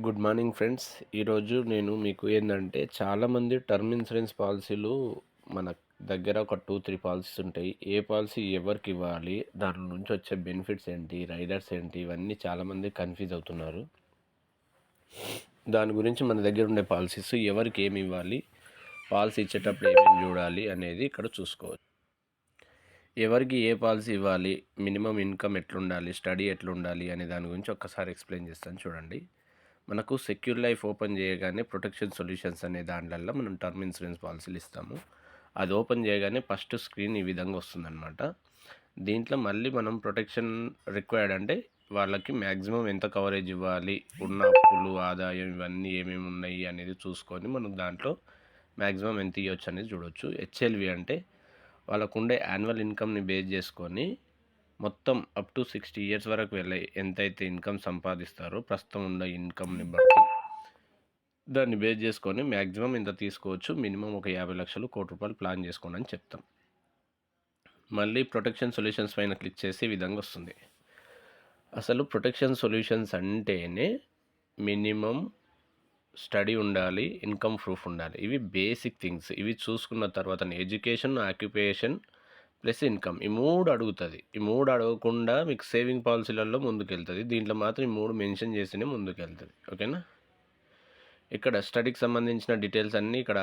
Good morning friends. ఈరోజు నేను మీకు ఏంటంటే చాలామంది టర్మ్ ఇన్సూరెన్స్ పాలసీలు మన దగ్గర ఒక టూ త్రీ పాలసీస్ ఉంటాయి. ఏ పాలసీ ఎవరికి ఇవ్వాలి దాని నుంచి వచ్చే బెనిఫిట్స్ ఏంటి రైడర్స్ ఏంటి ఇవన్నీ చాలామంది కన్ఫ్యూజ్ అవుతున్నారు. దాని గురించి మన దగ్గర ఉండే పాలసీస్ ఎవరికి ఏమి ఇవ్వాలి పాలసీ ఇచ్చేటప్పుడు ఏమేమి చూడాలి అనేది ఇక్కడ చూసుకోవచ్చు. ఎవరికి ఏ పాలసీ ఇవ్వాలి మినిమం ఇన్కమ్ ఎట్లుండాలి స్టడీ ఎట్లుండాలి అనే దాని గురించి ఒక్కసారి ఎక్స్ప్లెయిన్ చేస్తాను చూడండి. మనకు సెక్యూర్ లైఫ్ ఓపెన్ చేయగానే ప్రొటెక్షన్ సొల్యూషన్స్ అనే దాంట్లో మనం టర్మ్ ఇన్సూరెన్స్ పాలసీలు ఇస్తాము అది ఓపెన్ చేయగానే ఫస్ట్ స్క్రీన్ ఈ విధంగా వస్తుందన్నమాట. దీంట్లో మళ్ళీ మనం ప్రొటెక్షన్ రిక్వైర్డ్ అంటే వాళ్ళకి మ్యాక్సిమం ఎంత కవరేజ్ ఇవ్వాలి ఉన్న అప్పులు ఆదాయం ఇవన్నీ ఏమేమి ఉన్నాయి అనేది చూసుకొని మనం దాంట్లో మ్యాక్సిమం ఎంత ఇవ్వచ్చు అనేది చూడవచ్చు హెచ్ఎల్వి అంటే వాళ్ళకు ఉండే యాన్యువల్ ఇన్కమ్ని బేస్ చేసుకొని మొత్తం అప్ టు సిక్స్టీ ఇయర్స్ వరకు వెళ్ళి ఎంతైతే ఇన్కమ్ సంపాదిస్తారో ప్రస్తుతం ఉన్న ఇన్కమ్ని బట్టి దాన్ని బేస్ చేసుకొని మ్యాక్సిమం ఇంత తీసుకోవచ్చు. మినిమం ఒక యాభై లక్షలు కోటి రూపాయలు ప్లాన్ చేసుకోండి అని చెప్తాం. మళ్ళీ ప్రొటెక్షన్ సొల్యూషన్స్ పైన క్లిక్ చేసే విధంగా వస్తుంది. అసలు ప్రొటెక్షన్ సొల్యూషన్స్ అంటేనే మినిమం స్టడీ ఉండాలి ఇన్కమ్ ప్రూఫ్ ఉండాలి. ఇవి బేసిక్ థింగ్స్ ఇవి చూసుకున్న తర్వాత ఎడ్యుకేషన్ ఆక్యుపేషన్ ప్లస్ ఇన్కమ్. ఈ మూడు అడుగుతుంది. ఈ మూడు అడగకుండా మీకు సేవింగ్ పాలసీలలో ముందుకెళ్తుంది. దీంట్లో మాత్రం ఈ మూడు మెన్షన్ చేస్తేనే ముందుకెళ్తుంది. ఓకేనా? ఇక్కడ స్టడీకి సంబంధించిన డీటెయిల్స్ అన్నీ ఇక్కడ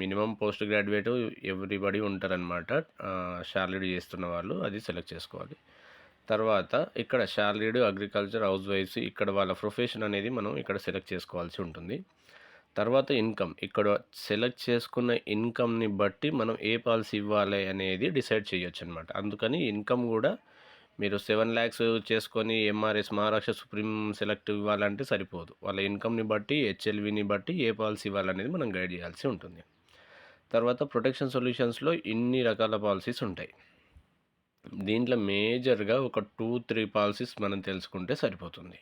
మినిమం పోస్ట్ గ్రాడ్యుయేట్ ఎవ్రీబడి ఉంటారనమాట షార్లీడ్ చేస్తున్న వాళ్ళు అది సెలెక్ట్ చేసుకోవాలి. తర్వాత ఇక్కడ షార్లీడ్ అగ్రికల్చర్ హౌస్ వైఫ్స్ ఇక్కడ వాళ్ళ ప్రొఫెషన్ అనేది మనం ఇక్కడ సెలెక్ట్ చేసుకోవాల్సి ఉంటుంది. తర్వాత ఇన్కమ్. ఇక్కడ సెలెక్ట్ చేసుకున్న ఇన్కమ్ని బట్టి మనం ఏ పాలసీ ఇవ్వాలి అనేది డిసైడ్ చేయొచ్చు అనమాట అందుకని ఇన్కమ్ కూడా మీరు సెవెన్ ల్యాక్స్ చేసుకొని ఎంఆర్ఎస్ మహారాష్ట్ర సుప్రీం సెలెక్ట్ ఇవ్వాలంటే సరిపోదు. వాళ్ళ ఇన్కమ్ని బట్టి హెచ్ఎల్విని బట్టి ఏ పాలసీ ఇవ్వాలనేది మనం గైడ్ చేయాల్సి ఉంటుంది. తర్వాత ప్రొటెక్షన్ సొల్యూషన్స్లో ఇన్ని రకాల పాలసీస్ ఉంటాయి. దీంట్లో మేజర్గా ఒక టూ త్రీ పాలసీస్ మనం తెలుసుకుంటే సరిపోతుంది.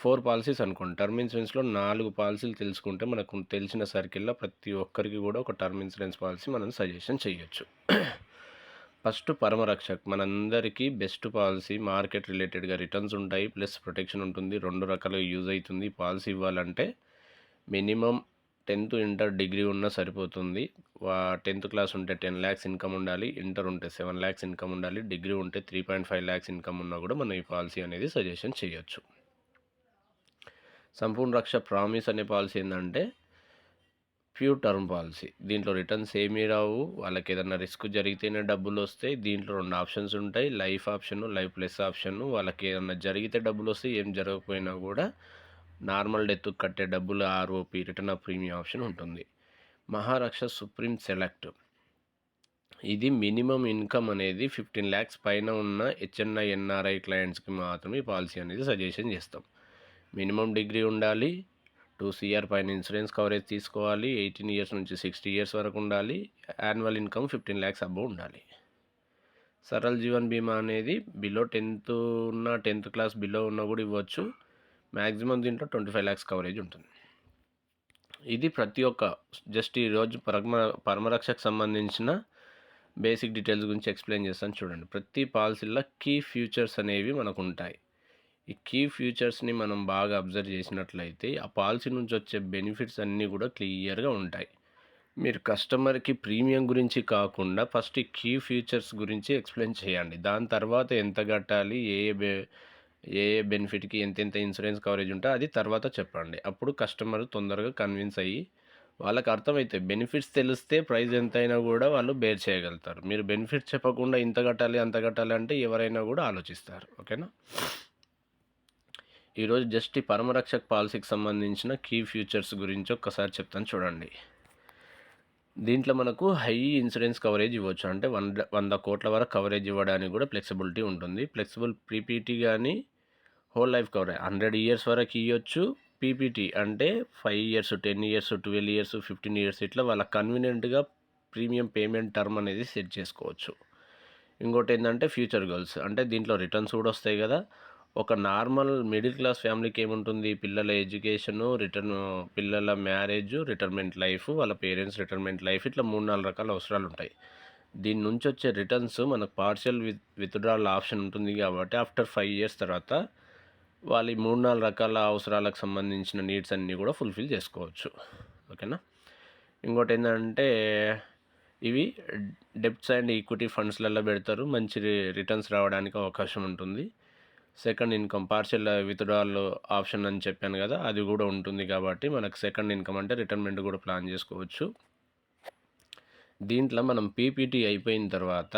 ఫోర్ పాలసీస్ అనుకోండి. టర్మ్ ఇన్సూరెన్స్లో నాలుగు పాలసీలు తెలుసుకుంటే మనకు తెలిసిన సర్కిల్లో ప్రతి ఒక్కరికి కూడా ఒక టర్మ్ ఇన్సూరెన్స్ పాలసీ మనం సజెషన్ చేయొచ్చు. ఫస్ట్ పరమరక్షక్ మనందరికీ బెస్ట్ పాలసీ మార్కెట్ రిలేటెడ్గా రిటర్న్స్ ఉంటాయి ప్లస్ ప్రొటెక్షన్ ఉంటుంది. రెండు రకాలుగా యూజ్ అవుతుంది. పాలసీ ఇవ్వాలంటే మినిమం టెన్త్ ఇంటర్ డిగ్రీ ఉన్నా సరిపోతుంది. టెన్త్ క్లాస్ ఉంటే టెన్ ల్యాక్స్ ఇన్కమ్ ఉండాలి. ఇంటర్ ఉంటే సెవెన్ ల్యాక్స్ ఇన్కమ్ ఉండాలి. డిగ్రీ ఉంటే three point five lakhs income ఉన్నా కూడా మనం ఈ పాలసీ అనేది సజెషన్ చేయొచ్చు. సంపూర్ణ రక్ష ప్రామిస్ అనే పాలసీ ఏంటంటే ప్యూర్ టర్మ్ పాలసీ. దీంట్లో రిటర్న్స్ ఏమీ రావు. వాళ్ళకి ఏదైనా రిస్క్ జరిగితేనే డబ్బులు వస్తాయి. దీంట్లో రెండు ఆప్షన్స్ ఉంటాయి. Life option life plus option. వాళ్ళకి ఏదైనా జరిగితే డబ్బులు వస్తాయి. ఏం జరగకపోయినా కూడా నార్మల్ డెత్ కట్టే డబ్బులు ROP return of premium option ఉంటుంది. Maharashtra supreme select. ఇది మినిమం ఇన్కమ్ అనేది ఫిఫ్టీన్ ల్యాక్స్ పైన ఉన్న హెచ్ఎన్ఐ ఎన్ఆర్ఐ క్లయింట్స్కి మాత్రమే పాలసీ అనేది సజెషన్ చేస్తాం. మినిమం డిగ్రీ ఉండాలి. టూ సిఆర్ పైన ఇన్సూరెన్స్ కవరేజ్ తీసుకోవాలి. ఎయిటీన్ ఇయర్స్ నుంచి సిక్స్టీ ఇయర్స్ వరకు ఉండాలి. యాన్యువల్ ఇన్కమ్ ఫిఫ్టీన్ ల్యాక్స్ అబ్బో ఉండాలి. సరల్ జీవన్ బీమా అనేది బిలో టెన్త్ ఉన్న టెన్త్ క్లాస్ బిలో ఉన్న కూడా ఇవ్వచ్చు. మ్యాక్సిమం దీంట్లో ట్వంటీ ఫైవ్ ల్యాక్స్ కవరేజ్ ఉంటుంది. ఇది ప్రతి ఒక్క జస్ట్ ఈరోజు పరమ పరమరక్షకు సంబంధించిన బేసిక్ డీటెయిల్స్ గురించి ఎక్స్ప్లెయిన్ చేస్తాను చూడండి. ప్రతి పాలసీలో కీ ఫ్యూచర్స్ అనేవి మనకు ఉంటాయి. ఈ కీ ఫ్యూచర్స్ని మనం బాగా అబ్జర్వ్ చేసినట్లయితే ఆ పాలసీ నుంచి వచ్చే బెనిఫిట్స్ అన్నీ కూడా క్లియర్గా ఉంటాయి. మీరు కస్టమర్కి ప్రీమియం గురించి కాకుండా ఫస్ట్ ఈ కీ ఫ్యూచర్స్ గురించి ఎక్స్ప్లెయిన్ చేయండి. దాని తర్వాత ఎంత కట్టాలి ఏ ఏ ఏ ఏ బెనిఫిట్కి ఎంతెంత ఇన్సూరెన్స్ కవరేజ్ ఉంటే అది తర్వాత చెప్పండి. అప్పుడు కస్టమర్ తొందరగా కన్విన్స్ అయ్యి వాళ్ళకి అర్థమవుతాయి బెనిఫిట్స్ తెలిస్తే ప్రైస్ ఎంతైనా కూడా వాళ్ళు బేర్ చేయగలుగుతారు. మీరు బెనిఫిట్స్ చెప్పకుండా ఇంత కట్టాలి అంత కట్టాలి అంటే ఎవరైనా కూడా ఆలోచిస్తారు. ఓకేనా? ఈరోజు జస్ట్ ఈ పరమరక్షక్ పాలసీకి సంబంధించిన కీ ఫ్యూచర్స్ గురించి ఒక్కసారి చెప్తాను చూడండి. దీంట్లో మనకు హై ఇన్సూరెన్స్ కవరేజ్ ఇవ్వచ్చు. అంటే వంద వంద కోట్ల వరకు కవరేజ్ ఇవ్వడానికి కూడా ఫ్లెక్సిబిలిటీ ఉంటుంది. ఫ్లెక్సిబుల్ పీపీటీ కానీ whole life coverage hundred years వరకు ఇవ్వచ్చు పీపీటీ అంటే five years ten years twelve years fifteen years ఇట్లా వాళ్ళ కన్వీనియంట్గా ప్రీమియం పేమెంట్ టర్మ్ అనేది సెట్ చేసుకోవచ్చు. ఇంకోటి ఏంటంటే ఫ్యూచర్ గోల్స్ అంటే దీంట్లో రిటర్న్స్ కూడా వస్తాయి కదా. ఒక నార్మల్ మిడిల్ క్లాస్ ఫ్యామిలీకి ఏముంటుంది? పిల్లల ఎడ్యుకేషన్ రిటర్న్ పిల్లల మ్యారేజ్ రిటైర్మెంట్ లైఫ్ వాళ్ళ పేరెంట్స్ రిటైర్మెంట్ లైఫ్ ఇట్లా మూడు నాలుగు రకాల అవసరాలు ఉంటాయి. దీని నుంచి వచ్చే రిటర్న్స్ మనకు పార్షియల్ విత్ విత్డ్రాల్ ఆప్షన్ ఉంటుంది కాబట్టి ఆఫ్టర్ ఫైవ్ ఇయర్స్ తర్వాత వాళ్ళ మూడు నాలుగు రకాల అవసరాలకు సంబంధించిన నీడ్స్ అన్నీ కూడా ఫుల్ఫిల్ చేసుకోవచ్చు. ఓకేనా? ఇంకోటి ఏంటంటే ఇవి డెప్ట్స్ అండ్ ఈక్విటీ ఫండ్స్లలో పెడతారు. మంచి రిటర్న్స్ రావడానికి అవకాశం ఉంటుంది. Second income partial withdrawal option అని చెప్పాను కదా అది కూడా ఉంటుంది కాబట్టి మనకు సెకండ్ ఇన్కమ్ అంటే రిటర్న్మెంట్ కూడా ప్లాన్ చేసుకోవచ్చు. దీంట్లో మనం పీపీటీ అయిపోయిన తర్వాత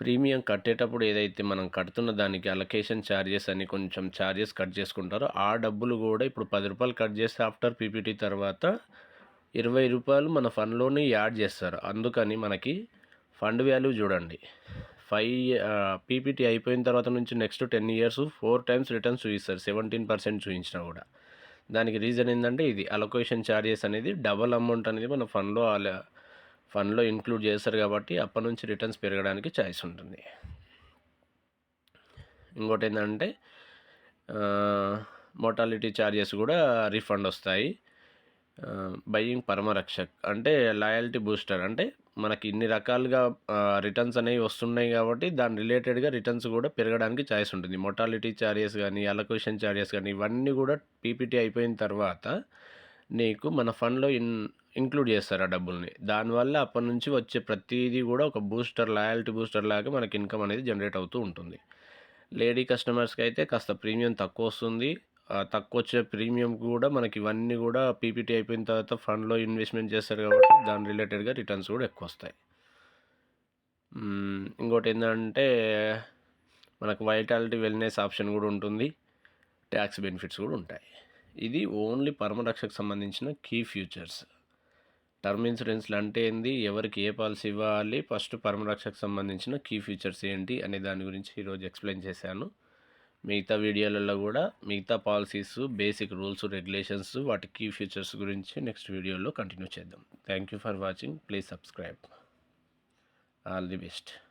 ప్రీమియం కట్టేటప్పుడు ఏదైతే మనం కడుతున్న దానికి అలొకేషన్ ఛార్జెస్ అని కొంచెం ఛార్జెస్ కట్ చేసుకుంటారో ఆ డబ్బులు కూడా ఇప్పుడు పది రూపాయలు కట్ చేస్తే ఆఫ్టర్ పీపీటీ తర్వాత ఇరవై రూపాయలు మన ఫండ్లోనే యాడ్ చేస్తారు. అందుకని మనకి ఫండ్ వాల్యూ చూడండి. ఫైవ్ పీపీటీ అయిపోయిన తర్వాత నుంచి next ten years four times returns చూపిస్తారు సెవెంటీన్ పర్సెంట్ చూపించినా కూడా. దానికి రీజన్ ఏంటంటే ఇది. అలొకేషన్ ఛార్జెస్ అనేది డబల్ అమౌంట్ అనేది మన ఫండ్లో ఫండ్లో ఇంక్లూడ్ చేస్తారు కాబట్టి అప్పటి నుంచి రిటర్న్స్ పెరగడానికి ఛాయిస్ ఉంటుంది. ఇంకోటి ఏంటంటే మోటాలిటీ ఛార్జెస్ కూడా రీఫండ్ వస్తాయి. బయ్యింగ్ పరమరక్షక్ అంటే లాయల్టీ బూస్టర్ అంటే మనకి ఇన్ని రకాలుగా రిటర్న్స్ అనేవి వస్తున్నాయి కాబట్టి దాని రిలేటెడ్గా రిటర్న్స్ కూడా పెరగడానికి ఛాయిస్ ఉంటుంది. మొటాలిటీ ఛార్జెస్ కానీ అలొకేషన్ ఛార్జెస్ కానీ ఇవన్నీ కూడా పీపీటీ అయిపోయిన తర్వాత నీకు మన ఫండ్లో ఇన్ ఇంక్లూడ్ చేస్తారు ఆ డబ్బుల్ని. దానివల్ల అప్పటి నుంచి వచ్చే ప్రతిదీ కూడా ఒక బూస్టర్ లాయల్టీ బూస్టర్ లాగా మనకి ఇన్కమ్ అనేది జనరేట్ అవుతూ ఉంటుంది. లేడీ కస్టమర్స్కి అయితే కాస్త ప్రీమియం తక్కువ వస్తుంది. తక్కువ వచ్చే ప్రీమియం కూడా మనకి ఇవన్నీ కూడా పీపీటీ అయిపోయిన తర్వాత ఫండ్లో ఇన్వెస్ట్మెంట్ చేస్తారు కాబట్టి దాని రిలేటెడ్గా రిటర్న్స్ కూడా ఎక్కువ వస్తాయి ఇంకోటి ఏంటంటే మనకు వైటాలిటీ వెల్నెస్ ఆప్షన్ కూడా ఉంటుంది. ట్యాక్స్ బెనిఫిట్స్ కూడా ఉంటాయి. ఇది ఓన్లీ పరమరక్షకు సంబంధించిన కీ ఫ్యూచర్స్. టర్మ్ ఇన్సూరెన్స్లు అంటే ఏంది? ఎవరికి ఏ పాలసీ ఇవ్వాలి? ఫస్ట్ పరమరక్షకు సంబంధించిన కీ ఫీచర్స్ ఏంటి? అనే దాని గురించి ఈరోజు ఎక్స్ప్లెయిన్ చేశాను. మిగతా వీడియోలలో కూడా మిగతా పాలసీస్ బేసిక్ రూల్స్ రెగ్యులేషన్స్ వాటి కీ ఫీచర్స్ గురించి నెక్స్ట్ వీడియోలో కంటిన్యూ చేద్దాం. Thank you for watching. Please subscribe. All the best.